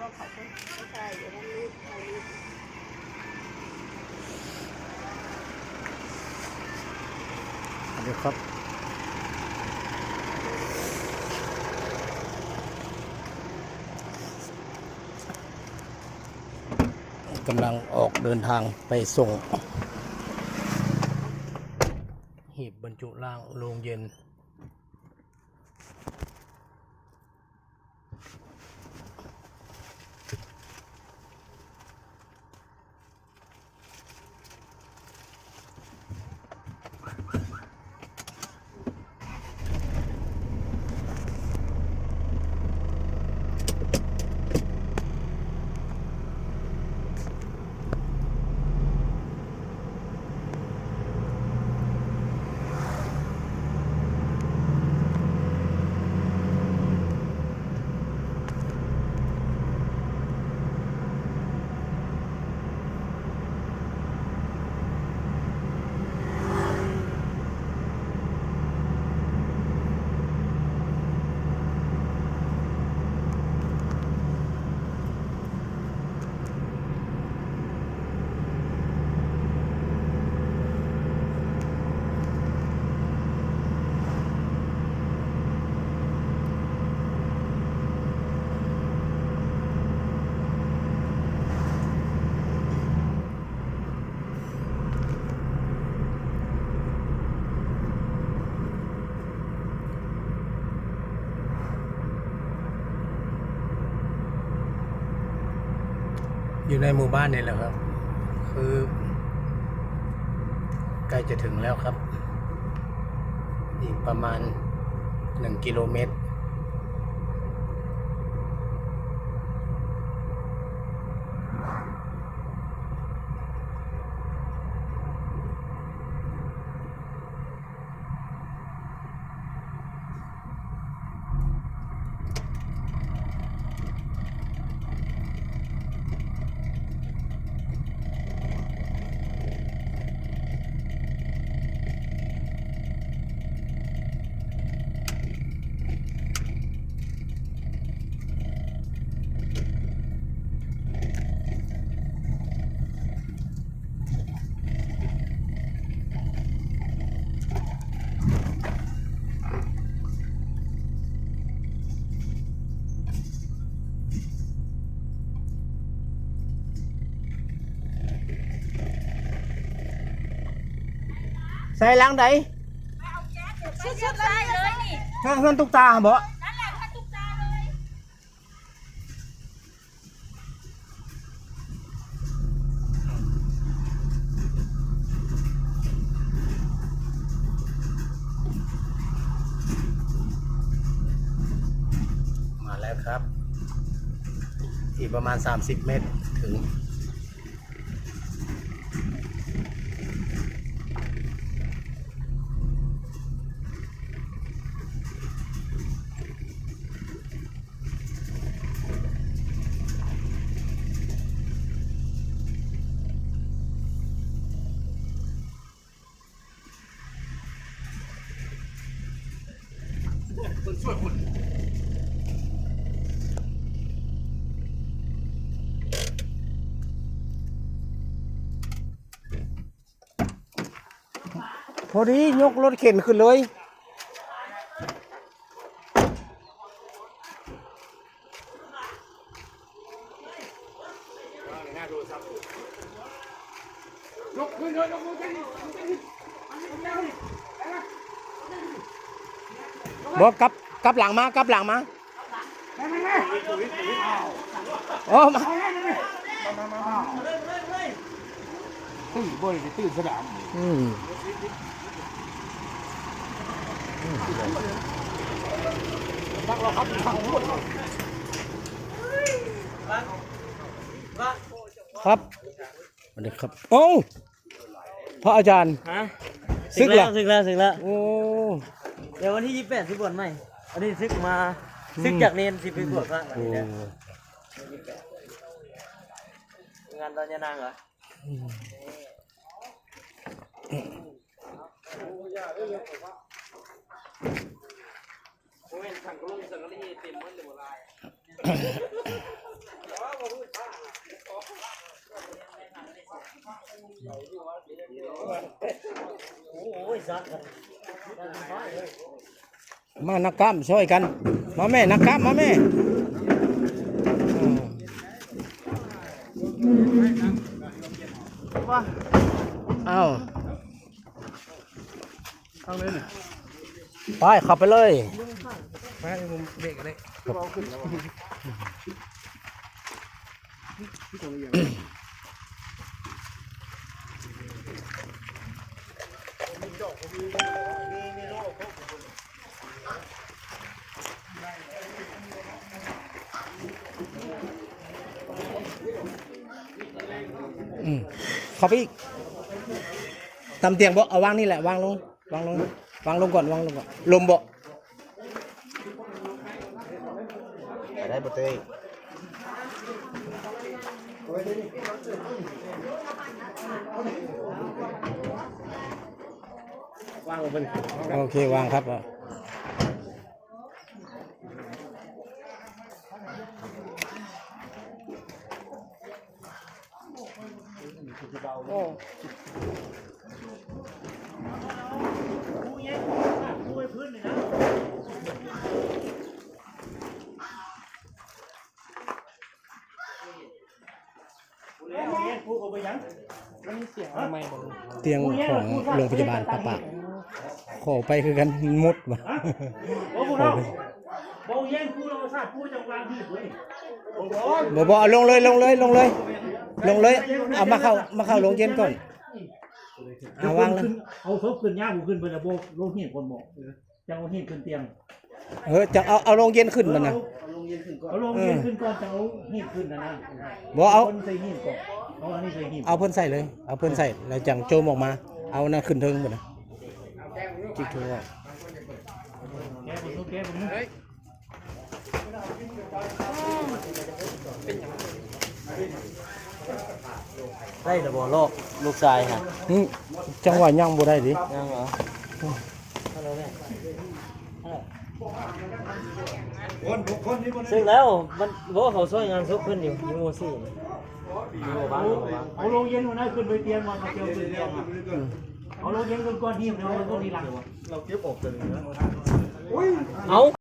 บอกเขาคนไม่ใช่เดี๋ยวมันรูดเขารูดสวัสดีครับกำลังออกเดินทางไปส่ง หีบบรรจุร่างโรงเย็น อยู่ในหมู่บ้านนี่แหละครับ คือใกล้จะถึงแล้วครับ อีกประมาณหนึ่งกิโลเมตร ใส่ล้างใดชุดๆเลยเลยนี่ข้างเพื่อนตุกตาบ่นั่นแหละท่านตุ๊กตาเลยมาแล้วครับ อีกประมาณ 30 เมตรถึง พอดียกรถเข็นขึ้นเลยบอกกับ กลับหลังมากลับหลังมาโอ้มาตื่นบ่อยไปตื่นสนามอืมนักเราครับทางรถครับสวัสดีครับ โอ้พระอาจารย์ฮะซึกเหรอซึกแล้วซึกแล้วโอ้เดี๋ยววันที่ยี่สิบแปดสิบบวชใหม่ อันนี้ซึกมาซึกจากเนนสิไปบวชพระแบบนี้นะงานตอนยานางเหรอโอ้ยสักกัน มานักกล้ามช่วยกัน มาแม่นักกล้ามมาแม่อืมเอ้าทางนี้นี่ไปขับไปเลยไปให้ผมเบรกอะไรเอาขึ้นแล้วที่ตรงนี้ยัง อืมเขับไปอีกตำเตียงบ่เอาวางนี่แหละวางลงวางลงวางลงก่อนวางลงก่อนลมบ่ได้ปะเต้โอเควางครับ อะทำไมบอกเตียงของโรงพยาบาลปะปะขอไปคือกันมุดว่ะโอ้โหเราบอกแย่งคู่เราทราบคู่จังหวะที่เว้ยบ่บ่ลงเลยลงเลยลงเลย ลงเลย เอามาเข้ามาเข้าโรงเย็นก่อน เอาวางเลย เอาศพขึ้นย่าหูขึ้นไปแล้วโบกลงหินคนบอกจังเอาหินขึ้นเตียง เออจะเอาเอาโรงเย็นขึ้นมันนะเอาลงหินขึ้นก่อนจังเอาหินขึ้นนะนะบ่เอาคนใส่หินก่อนเอาอันนี้ใส่หินเอาเพิ่นใส่เลย เอาเพิ่นใส่แล้วจังโจมออกมา เอานั่นขึ้นเทิงหมดนะจิกทั่วแกผมนู้แกผมนู้ ได้ระบอลอกลูกชายฮะอืมจังหวะย่างบ่ได้ดิยังเหรอฮัลโหลแม่ซึ่งแล้วมันบอกเขาช่วยงานซุกขึ้นอยู่อยูโมซี่อยู่หมู่บ้านอยู่หมู่บ้านเอาลงเย็นวันนั้นขึ้นไปเตียงมาเอาเตียงขึ้นเตียงมาเอาลงเย็นขึ้นก่อนหินแล้วก็ทีหลังเอา